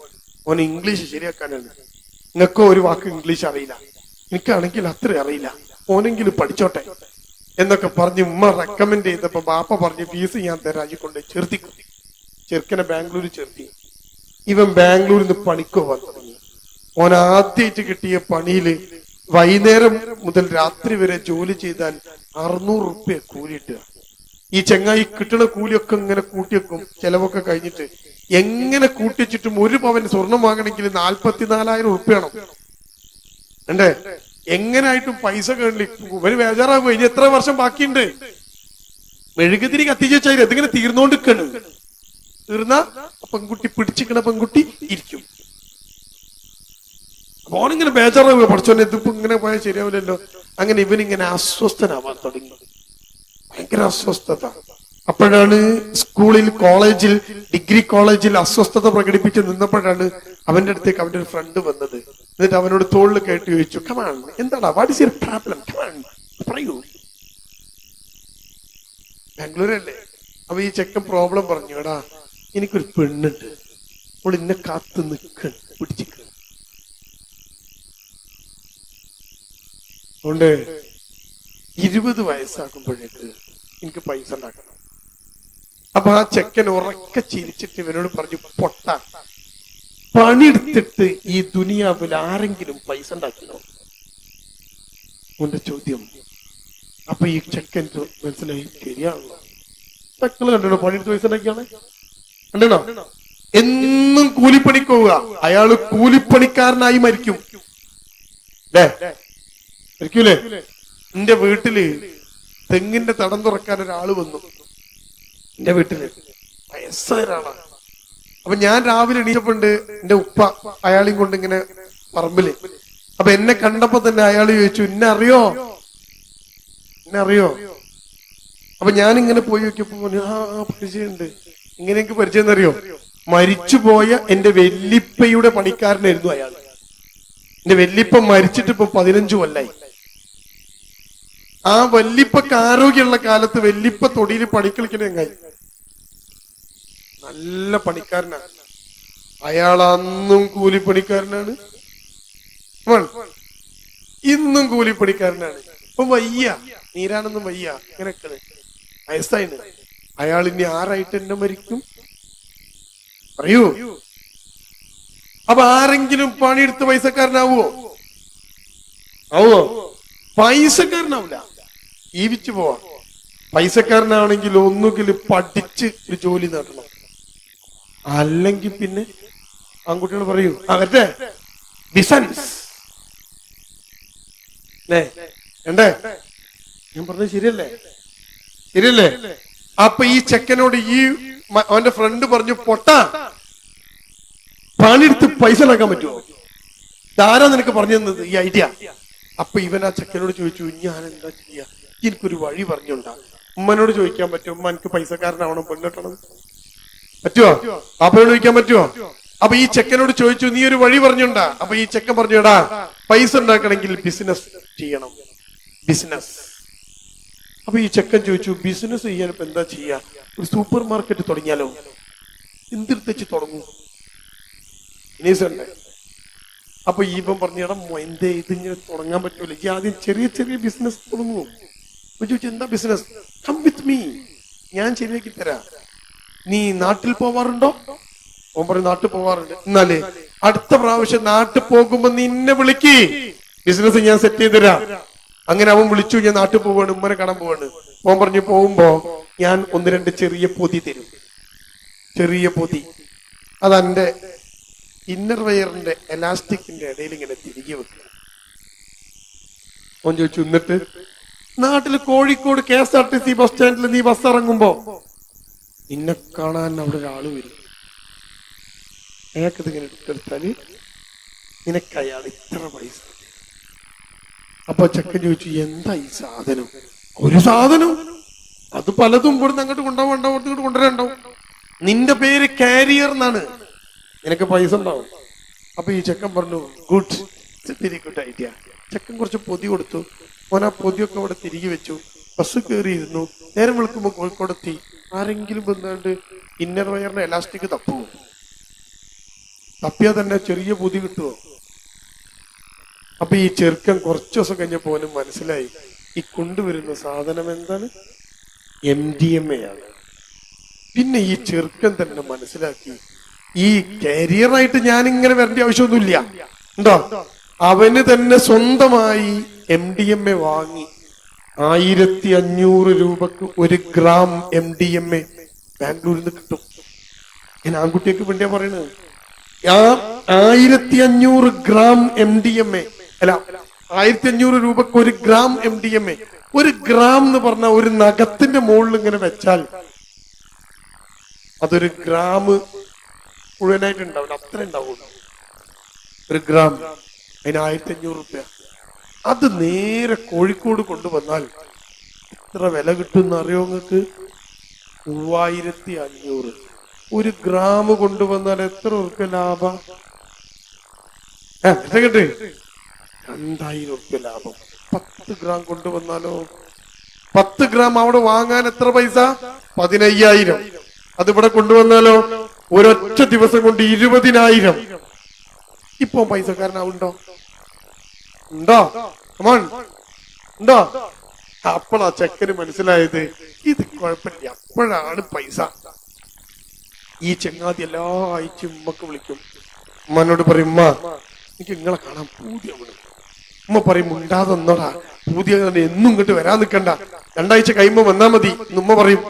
Speaker 1: മോനെ ഇംഗ്ലീഷ് ശരിയാക്കാനാണ്. നിങ്ങൾക്കോ ഒരു വാക്ക് ഇംഗ്ലീഷ് അറിയില്ല. എനിക്കാണെങ്കിൽ അത്ര അറിയില്ല. ഓനെങ്കിലും പഠിച്ചോട്ടെ. എന്നൊക്കെ പറഞ്ഞ് ഉമ്മ റെക്കമെൻഡ് ചെയ്തപ്പോ ബാപ്പ പറഞ്ഞ് ഫീസ് ഞാൻ തരാം. ഈ കൊണ്ട് ചേർത്തി ചെറുക്കനെ ബാംഗ്ലൂർ ചേർത്തി ഇവൻ ബാംഗ്ലൂരിൽ നിന്ന് പണിക്ക് വന്നു. ഓൻ ആദ്യമായിട്ട് കിട്ടിയ പണിയിൽ വൈകുന്നേരം മുതൽ രാത്രി വരെ ജോലി ചെയ്താൽ അറുന്നൂറ് റുപ്യ കൂലിയിട്ട് ഈ ചെങ്ങായി കിട്ടുന്ന കൂലിയൊക്കെ ഇങ്ങനെ കൂട്ടിവെക്കും ചെലവൊക്കെ കഴിഞ്ഞിട്ട് എങ്ങനെ കൂട്ടിച്ചിട്ടും ഒരു പവൻ സ്വർണം വാങ്ങണമെങ്കിൽ നാൽപ്പത്തിനാലായിരം ഉറുപ്പ്യാണോ അണ്ടേ എങ്ങനായിട്ടും പൈസ കേണ്ടി ഒരു ബേജാറാകും. ഇനി എത്ര വർഷം ബാക്കിയുണ്ട്? മെഴുകുതിരി കത്തിച്ചാൽ ഇതിങ്ങനെ തീർന്നോണ്ടിരിക്കണ്. തീർന്ന പെൺകുട്ടി പിടിച്ചിക്കണ പെൺകുട്ടി ഇരിക്കും. ഓനിങ്ങനെ ബേജാറാവുക പഠിച്ചോനെ ഇതിപ്പോ ഇങ്ങനെ പോയാൽ ശരിയാവില്ലല്ലോ. അങ്ങനെ ഇവനിങ്ങനെ അസ്വസ്ഥനാവാൻ തുടങ്ങി. ഭയങ്കര അസ്വസ്ഥത. അപ്പോഴാണ് സ്കൂളിൽ കോളേജിൽ ഡിഗ്രി കോളേജിൽ അസ്വസ്ഥത പ്രകടിപ്പിച്ച് നിന്നപ്പോഴാണ് അവന്റെ അടുത്തേക്ക് അവന്റെ ഒരു ഫ്രണ്ട് വന്നത്. എന്നിട്ട് അവനോട് തോളിൽ കേട്ട് ചോദിച്ചു കമാൺ എന്താടാ? What is your problem come on പറയൂ. ബാംഗ്ലൂരല്ലേ? അപ്പൊ ഈ ചെക്കൻ പ്രോബ്ലം പറഞ്ഞു എടാ എനിക്കൊരു പെണ്ണുണ്ട്. അവൾ ഇന്നെ കാത്ത് നിൽക്കണ് പിടിച്ചിക്ക. അതുകൊണ്ട് ഇരുപത് വയസ്സാകുമ്പോഴേക്ക് എനിക്ക് പൈസ ഉണ്ടാക്കണം. അപ്പൊ ആ ചെക്കൻ ഉറക്കെ ചിരിച്ചിട്ട് ഇവനോട് പറഞ്ഞു പൊട്ട പണിയെടുത്തിട്ട് ഈ ദുനിയാവിൽ ആരെങ്കിലും പൈസ ഉണ്ടാക്കിയോ ചോദ്യം. അപ്പൊ ഈ ചെക്കൻ മനസ്സിലായി ശരിയാണല്ലോ. മക്കൾ കണ്ടോ പണിയെടുത്ത് പൈസ ഉണ്ടാക്കിയാണ് കണ്ടോ എന്നും കൂലിപ്പണിക്ക് പോവുക അയാൾ കൂലിപ്പണിക്കാരനായി മരിക്കും. അല്ലേ മരിക്കൂലേ? എന്റെ വീട്ടിൽ തെങ്ങിന്റെ തടം തുറക്കാൻ ഒരാൾ വന്നു. എന്റെ വീട്ടിൽ. വയസ്സായ ഒരാളാണ്. അപ്പൊ ഞാൻ രാവിലെ എണീച്ചപ്പോണ്ട് എന്റെ ഉപ്പ അയാളെയും കൊണ്ട് ഇങ്ങനെ പറമ്പിൽ. അപ്പൊ എന്നെ കണ്ടപ്പോ തന്നെ അയാൾ ചോദിച്ചു എന്നെ അറിയോ? എന്നെ അറിയോ? അപ്പൊ ഞാൻ ഇങ്ങനെ പോയി നോക്കിയപ്പോ ആ പരിചയമുണ്ട്. ഇങ്ങനെ എനിക്ക് പരിചയം എന്നറിയോ മരിച്ചുപോയ എന്റെ വെല്ലിപ്പയുടെ പണിക്കാരനായിരുന്നു അയാൾ എന്റെ വെല്ലിപ്പ മരിച്ചിട്ട് ഇപ്പൊ പതിനഞ്ചു കൊല്ലായി. ആ വല്ലിപ്പക്ക് ആരോഗ്യമുള്ള കാലത്ത് വല്ലിപ്പ തൊടിയിൽ പണിക്കളിക്കണേ എങ്ങായി നല്ല പണിക്കാരനാണ്. അയാൾ അന്നും കൂലിപ്പണിക്കാരനാണ്. ഇന്നും കൂലിപ്പണിക്കാരനാണ്. ഇപ്പൊ വയ്യ. നീരാണെന്നും വയ്യ. ഇങ്ങനെയൊക്കെ വയസ്സായിന്. അയാൾ ഇനി ആറായിട്ട് എന്നെ മരിക്കും. പറയൂ. അപ്പൊ ആരെങ്കിലും പണിയെടുത്ത് പൈസക്കാരനാവോ? ആവോ? പൈസക്കാരനാവില്ല. ജീവിച്ചു പോവാ. പൈസക്കാരനാണെങ്കിൽ ഒന്നുകിൽ പഠിച്ച് ഒരു ജോലി നേടണം. അല്ലെങ്കിൽ പിന്നെ ആൺകുട്ടികൾ പറയൂ അവരുടെ ഡിഫൻസ് വേണ്ടേ ഞാൻ പറഞ്ഞത് ശരിയല്ലേ? ശരിയല്ലേ? അപ്പൊ ഈ ചെക്കനോട് ഈ അവന്റെ ഫ്രണ്ട് പറഞ്ഞു പൊട്ട പണിയെടുത്ത് പൈസ ഉണ്ടാക്കാൻ പറ്റുമോ? ധാരാ നിനക്ക് പറഞ്ഞു തന്നത് ഈ ഐഡിയ അപ്പൊ ഇവൻ ആ ചെക്കനോട് ചോദിച്ചു ഞാൻ എന്താ ചെയ്യാ? എനിക്കൊരു വഴി പറഞ്ഞുണ്ടാ ഉമ്മനോട് ചോദിക്കാൻ പറ്റും. ഉമ്മ എനിക്ക് പൈസക്കാരനാവണം പെണ്ണിട്ടണം. പറ്റുമോ പാപ്പനോട് ചോദിക്കാൻ പറ്റുമോ അപ്പൊ ഈ ചെക്കനോട് ചോദിച്ചു നീ ഒരു വഴി പറഞ്ഞുണ്ടാ. അപ്പൊ ഈ ചെക്കൻ പറഞ്ഞുടാ പൈസ ഉണ്ടാക്കണമെങ്കിൽ ബിസിനസ് ചെയ്യണം. ബിസിനസ് അപ്പൊ ഈ ചെക്കൻ ചോദിച്ചു ബിസിനസ് ചെയ്യാൻ ഇപ്പൊ എന്താ ചെയ്യാ? ഒരു സൂപ്പർ മാർക്കറ്റ് തുടങ്ങിയാലോ? എന്തിരുത്തച്ച് തുടങ്ങും? ഈ അപ്പൊ ഇവൻ പറഞ്ഞിടം എന്തേ ഇതിങ്ങനെ തുടങ്ങാൻ പറ്റൂല. ഈ ആദ്യം ചെറിയ ചെറിയ ബിസിനസ് തുടങ്ങും ചോദിച്ചു എന്താ ബിസിനസ് കം വിത്ത് മീ ഞാൻ ശരിയാക്കി തരാം. നീ നാട്ടിൽ പോവാറുണ്ടോ? ഓൻ പറഞ്ഞു നാട്ടിൽ പോവാറുണ്ട്. എന്നാലേ അടുത്ത പ്രാവശ്യം നാട്ടിൽ പോകുമ്പോ നിന്നെ വിളിക്ക്. ബിസിനസ് ഞാൻ സെറ്റ് ചെയ്ത് തരാം അങ്ങനെ അവൻ വിളിച്ചു ഞാൻ നാട്ടിൽ പോവാണ് ഉമ്മനെ കടം പോവാണ്. ഓൻ പറഞ്ഞു പോകുമ്പോ ഞാൻ ഒന്ന് രണ്ട് ചെറിയ പൊതി തരും. ചെറിയ പൊതി. അതെന്റെ ഇന്നർ വെയറിന്റെ എലാസ്റ്റിക്കിന്റെ ഇടയിൽ ഇങ്ങനെ തിരികെ വെക്കും. ഓൻ ചോദിച്ചു എന്നിട്ട്? നാട്ടിൽ Kozhikode K S R T C bus സ്റ്റാൻഡിൽ നീ ബസ് ഇറങ്ങുമ്പോ നിന്നെ കാണാൻ അവിടെ ഒരാൾ വരും. അയാൾക്കത് ഇങ്ങനെ എടുത്തെടുത്താൽ നിനക്ക് അയാൾ ഇത്ര പൈസ. അപ്പൊ ചെക്കൻ ചോദിച്ചു എന്താ ഈ സാധനം? ഒരു സാധനം. അത് പലതും ഇവിടുന്ന് അങ്ങോട്ട് കൊണ്ടുപോകണ്ടാവും ഇങ്ങോട്ട് കൊണ്ടുവരാണ്ടാവും നിന്റെ പേര് കാരിയർ എന്നാണ്. നിനക്ക് പൈസ ഉണ്ടാവും. അപ്പൊ ഈ ചെക്കൻ പറഞ്ഞു ഗുഡ്. വെരി ഐഡിയ ചെക്കൻ കുറച്ച് പൊതി കൊടുത്തു. ഓൻ ആ പൊതിയൊക്കെ അവിടെ തിരികെ വെച്ചു. ബസ് കയറിയിരുന്നു. നേരം വിളിക്കുമ്പോ കോഴിക്കോടെത്തി. ആരെങ്കിലും വന്നാണ്ട് ഇന്നർ വയറിന്റെ എലാസ്റ്റിക് തപ്പുമോ തപ്പിയാൽ തന്നെ ചെറിയ പൊതി കിട്ടുമോ അപ്പൊ ഈ ചെറുക്കൻ കുറച്ചു ദിവസം കഴിഞ്ഞപ്പോ അവന് മനസ്സിലായി ഈ കൊണ്ടുവരുന്ന സാധനം എന്താണ്? എം ഡി എം എ ആണ്. പിന്നെ ഈ ചെറുക്കൻ തന്നെ മനസ്സിലാക്കി ഈ കരിയറായിട്ട് ഞാൻ ഇങ്ങനെ വരേണ്ട ആവശ്യമൊന്നുമില്ല. ഉണ്ടോ? അവന് തന്നെ സ്വന്തമായി എം ഡി എം എ വാങ്ങി. ആയിരത്തി അഞ്ഞൂറ് രൂപക്ക് ഒരു gram M D M A ബാംഗ്ലൂരിൽ നിന്ന് കിട്ടും. ഞാൻ ആൺകുട്ടിയൊക്കെ വേണ്ടിയാ പറയണത്. ആ ആയിരത്തി അഞ്ഞൂറ് gram M D M A അല്ല ആയിരത്തി അഞ്ഞൂറ് രൂപക്ക് ഒരു gram M D M A ഒരു ഗ്രാം എന്ന് പറഞ്ഞ ഒരു നഖത്തിന്റെ മുകളിൽ ഇങ്ങനെ വെച്ചാൽ അതൊരു ഗ്രാം മുഴുവനായിട്ട് ഉണ്ടാവില്ല അത്ര ഉണ്ടാവുള്ളൂ. ഒരു ഗ്രാം അതിന് ആയിരത്തി അഞ്ഞൂറ് റുപ്യ. അത് നേരെ കോഴിക്കോട് കൊണ്ടുവന്നാൽ എത്ര വില കിട്ടുമെന്ന് അറിയോ നിങ്ങൾക്ക്? മൂവായിരത്തി അഞ്ഞൂറ് ഒരു ഗ്രാം കൊണ്ടുവന്നാൽ എത്ര ഉറുപ്പ്യ ലാഭം? എത്ര കിട്ടി രണ്ടായിരം ഉറുപ്പ്യ ലാഭം. പത്ത് ഗ്രാം കൊണ്ടുവന്നാലോ? പത്ത് ഗ്രാം അവിടെ വാങ്ങാൻ എത്ര പൈസ? പതിനയ്യായിരം. അതിവിടെ കൊണ്ടുവന്നാലോ? ഒരൊറ്റ ദിവസം കൊണ്ട് ഇരുപതിനായിരം. ഇപ്പൊ പൈസക്കാരനാവുണ്ടോ ഉണ്ടോ? കമോൺ ഉണ്ടോ? അപ്പോഴാ ചെക്കന് മനസ്സിലായത്. ഇത് കുഴപ്പമില്ല. അപ്പോഴാണ് പൈസ. ഈ ചെങ്ങാതി എല്ലാ ആഴ്ചയും ഉമ്മക്ക് വിളിക്കും. ഉമ്മനോട് പറയും ഉമ്മ എനിക്ക് നിങ്ങളെ കാണാൻ പൂതിയാവണം ഉമ്മ പറയും ഉണ്ടാതെ ഒന്നോടാ പൂതിയ എന്നും ഇങ്ങോട്ട് വരാൻ നിൽക്കണ്ട. രണ്ടാഴ്ച കഴിയുമ്പോ വന്നാ മതി. ഉമ്മ പറയും.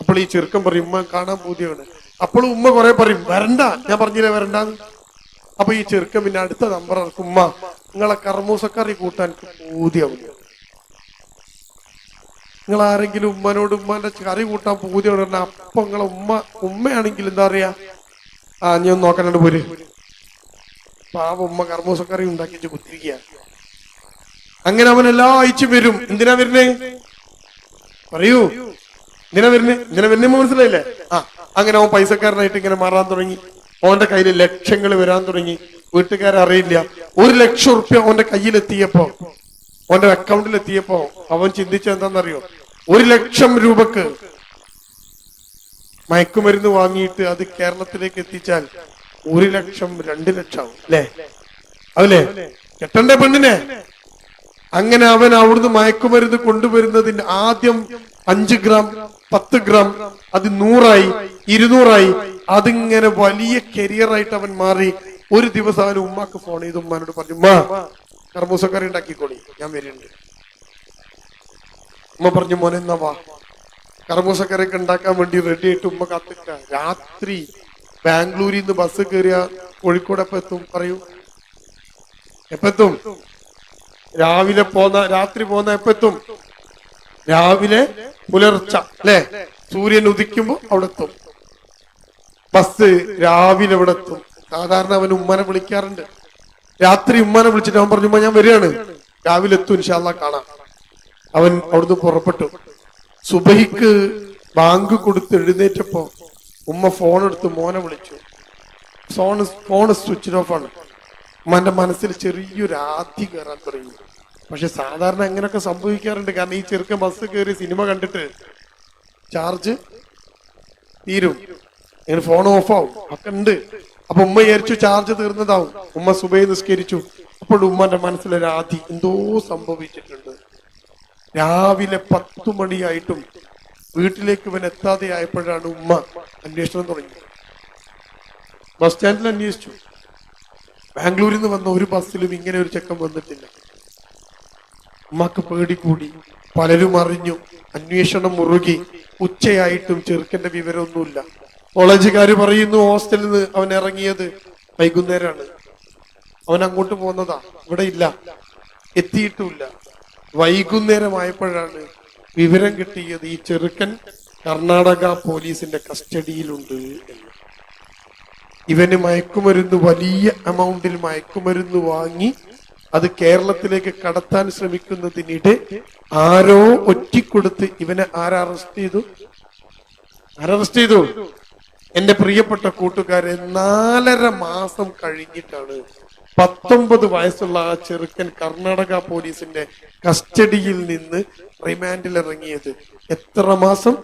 Speaker 1: അപ്പോൾ ഈ ചെറുക്കൻ പറയും ഉമ്മ കാണാൻ പൂതിയാണ് അപ്പോഴും ഉമ്മ കുറെ പറയും വരണ്ട. ഞാൻ പറഞ്ഞില്ലേ വരണ്ടാന്ന്? അപ്പൊ ഈ ചെറുക്കൻ പിന്നെ അടുത്ത നമ്പർ ഇറക്കും ഉമ്മ നിങ്ങളെ കർമ്മൂസക്കറി കൂട്ടാൻ എനിക്ക് പൂതിയാവും. നിങ്ങൾ ആരെങ്കിലും ഉമ്മനോട് ഉമ്മാന്റെ കറി കൂട്ടാൻ പൂതിയോട് പറഞ്ഞാൽ അപ്പൊ നിങ്ങളെ ഉമ്മ ഉമ്മയാണെങ്കിൽ എന്താ പറയാ? ആ നീ ഒന്ന് നോക്കാനുണ്ട് പോര്. പാവ ഉമ്മ കർമ്മൂസക്കറി ഉണ്ടാക്കിച്ച് കുത്തിരിക്കുക അങ്ങനെ അവൻ എല്ലാ ആഴ്ചയും വരും. എന്തിനാ വരുന്നേ? പറയൂ. എന്തിനാ വരുന്നേ? എന്തിനാ വരുന്നേ മനസ്സിലായില്ലേ? ആ അങ്ങനെ അവൻ പൈസക്കാരനായിട്ട് ഇങ്ങനെ മാറാൻ തുടങ്ങി. അവന്റെ കയ്യിൽ ലക്ഷങ്ങൾ വരാൻ തുടങ്ങി. വീട്ടുകാരെ അറിയില്ല ഒരു ലക്ഷം റുപ്യ അവന്റെ കയ്യിലെത്തിയപ്പോ അവന്റെ അക്കൗണ്ടിൽ എത്തിയപ്പോ അവൻ ചിന്തിച്ച എന്താണെന്നറിയോ? ഒരു ലക്ഷം രൂപക്ക് മയക്കുമരുന്ന് വാങ്ങിയിട്ട് അത് കേരളത്തിലേക്ക് എത്തിച്ചാൽ ഒരു ലക്ഷം രണ്ട് ലക്ഷം ആവും അല്ലേ? അതല്ലേ? കെട്ടണ്ടേ പെണ്ണിനെ? അങ്ങനെ അവൻ അവിടുന്ന് മയക്കുമരുന്ന് കൊണ്ടുവരുന്നതിന് ആദ്യം അഞ്ച് ഗ്രാം പത്ത് ഗ്രാം അത് നൂറായി ഇരുന്നൂറായി. അതിങ്ങനെ വലിയ കരിയറായിട്ട് അവൻ മാറി. ഒരു ദിവസം അവന് ഉമ്മാക്ക് ഫോൺ ചെയ്ത്. ഉമ്മാനോട് പറഞ്ഞു ഉമ്മ കർമ്മൂസക്കറി ഉണ്ടാക്കിക്കോളി. ഞാൻ വരുന്നുണ്ട്. ഉമ്മ പറഞ്ഞു മോനെ എന്നാ വാ. കർമ്മൂസക്കറിയൊക്കെ ഉണ്ടാക്കാൻ വേണ്ടി റെഡി ആയിട്ട് ഉമ്മ കാത്തിക്ക രാത്രി ബാംഗ്ലൂരിൽ നിന്ന് ബസ് കയറിയ കോഴിക്കോട് എപ്പോ എത്തും? പറയൂ. എപ്പെത്തും രാവിലെ പോന്ന രാത്രി പോന്ന എപ്പെത്തും രാവിലെ പുലർച്ച അല്ലെ? സൂര്യൻ ഉദിക്കുമ്പോ അവിടെ എത്തും. ബസ് രാവിലെ ഇവിടെ എത്തും. സാധാരണ അവൻ ഉമ്മനെ വിളിക്കാറുണ്ട്. രാത്രി ഉമ്മനെ വിളിച്ചിട്ട് അവൻ പറഞ്ഞു "ഉമ്മ, ഞാൻ വരികയാണ്. രാവിലെ എത്തും ഇൻഷാല്ല കാണാം. അവൻ അവിടുന്ന് പുറപ്പെട്ടു. സുബഹിക്ക് ബാങ്ക് കൊടുത്ത് എഴുന്നേറ്റപ്പോ ഉമ്മ ഫോൺ എടുത്ത് മോനെ വിളിച്ചു. ഫോൺ ഫോൺ സ്വിച്ച് ഓഫ് ആണ്. ഉമ്മന്റെ മനസ്സിൽ ചെറിയൊരു ആദ്യ കയറാൻ തുടങ്ങി. പക്ഷെ സാധാരണ അങ്ങനെയൊക്കെ സംഭവിക്കാറുണ്ട്. കാരണം ഈ ചെറുക്കൻ ബസ് കയറി സിനിമ കണ്ടിട്ട് ചാർജ് തീരും. ഇങ്ങനെ ഫോൺ ഓഫ് ആവും. ഒക്കെ ഉണ്ട്. അപ്പൊ ഉമ്മ വിചാരിച്ചു ചാർജ് തീർന്നതാവും. ഉമ്മ സുബൈ നിസ്കരിച്ചു. അപ്പോൾ ഉമ്മന്റെ മനസ്സിലൊരു ആദി എന്തോ സംഭവിച്ചിട്ടുണ്ട്. രാവിലെ പത്തു മണിയായിട്ടും വീട്ടിലേക്ക് ഇവൻ എത്താതെ ആയപ്പോഴാണ് ഉമ്മ അന്വേഷണം തുടങ്ങി ബസ് സ്റ്റാൻഡിൽ അന്വേഷിച്ചു. ബാംഗ്ലൂരിൽ നിന്ന് വന്ന ഒരു ബസ്സിലും ഇങ്ങനെ ഒരു ചെക്കൻ വന്നിട്ടില്ല. ഉമ്മക്ക് പേടി കൂടി. പലരും അറിഞ്ഞു. അന്വേഷണം മുറുകി. ഉച്ചയായിട്ടും ചെറുക്കന്റെ വിവരമൊന്നുമില്ല. കോളേജുകാര് പറയുന്നു ഹോസ്റ്റലിൽ നിന്ന് അവൻ ഇറങ്ങിയത് വൈകുന്നേരമാണ് അവൻ അങ്ങോട്ട് പോകുന്നതാ ഇവിടെ ഇല്ല എത്തിയിട്ടുമില്ല. വൈകുന്നേരമായപ്പോഴാണ് വിവരം കിട്ടിയത് ഈ ചെറുക്കൻ കർണാടക പോലീസിന്റെ കസ്റ്റഡിയിലുണ്ട് എന്ന്. ഇവന് മയക്കുമരുന്ന് വലിയ എമൗണ്ടിൽ മയക്കുമരുന്ന് വാങ്ങി അത് കേരളത്തിലേക്ക് കടത്താൻ ശ്രമിക്കുന്നതിനിടെ ആരോ ഒറ്റിക്കൊടുത്ത് ഇവനെ ആരറസ്റ്റ് ചെയ്തു. ആരറസ്റ്റ് ചെയ്തു. എന്റെ പ്രിയപ്പെട്ട കൂട്ടുകാരെ നാലര മാസം കഴിഞ്ഞിട്ടാണ് പത്തൊമ്പത് വയസ്സുള്ള ആ ചെറുക്കൻ കർണാടക പോലീസിന്റെ കസ്റ്റഡിയിൽ നിന്ന് റിമാൻഡിൽ ഇറങ്ങിയത് എത്ര മാസം?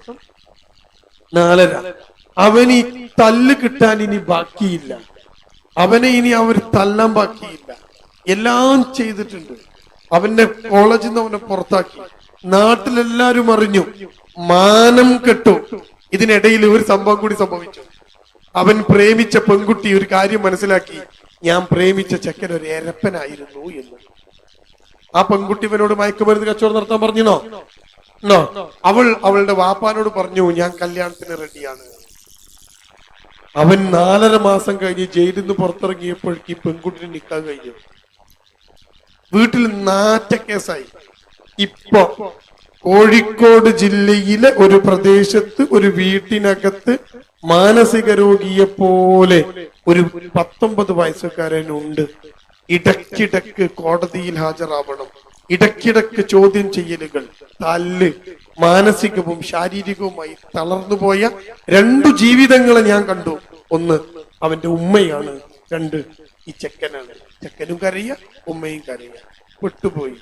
Speaker 1: നാലര. അവന് ഈ തല്ല് കിട്ടാൻ ഇനി ബാക്കിയില്ല. അവനെ ഇനി അവർ തല്ലാൻ ബാക്കിയില്ല. എല്ലാം ചെയ്തിട്ടുണ്ട്. അവന്റെ കോളേജിൽ നിന്ന് അവനെ പുറത്താക്കി. നാട്ടിലെല്ലാരും അറിഞ്ഞു. മാനം കെട്ടു. ഇതിനിടയിൽ ഒരു സംഭവം കൂടി സംഭവിച്ചു. അവൻ പ്രേമിച്ച പെൺകുട്ടി ഒരു കാര്യം മനസ്സിലാക്കി. ഞാൻ പ്രേമിച്ച ചെക്കൻ ഒരു എരപ്പനായിരുന്നു എന്ന്. ആ പെൺകുട്ടി ഇവനോട് മയക്കുമരുന്ന് കച്ചവടം നടത്താൻ പറഞ്ഞോ എന്നോ അവൾ അവളുടെ വാപ്പാനോട് പറഞ്ഞു ഞാൻ കല്യാണത്തിന് റെഡിയാണ്. അവൻ നാലര മാസം കഴിഞ്ഞ് ജയിലിൽ നിന്ന് പുറത്തിറങ്ങിയപ്പോഴേക്ക് ഈ പെൺകുട്ടിനെ നിൽക്കാൻ കഴിഞ്ഞു. വീട്ടിൽ നാറ്റ കേസായി ഇപ്പൊ കോഴിക്കോട് ജില്ലയിലെ ഒരു പ്രദേശത്ത് ഒരു വീട്ടിനകത്ത് മാനസിക രോഗിയെ പോലെ ഒരു പത്തൊമ്പത് വയസ്സുകാരനുണ്ട്. ഇടയ്ക്കിടക്ക് കോടതിയിൽ ഹാജരാവണം. ഇടക്കിടക്ക് ചോദ്യം ചെയ്യലുകൾ. തല്ല് മാനസികവും ശാരീരികവുമായി തളർന്നുപോയ രണ്ടു ജീവിതങ്ങളെ ഞാൻ കണ്ടു. ഒന്ന് അവന്റെ ഉമ്മയാണ്. രണ്ട് ഈ ചെക്കനാണ്. ചെക്കനും കരയ ഉമ്മയും കരയ. വിട്ടുപോയി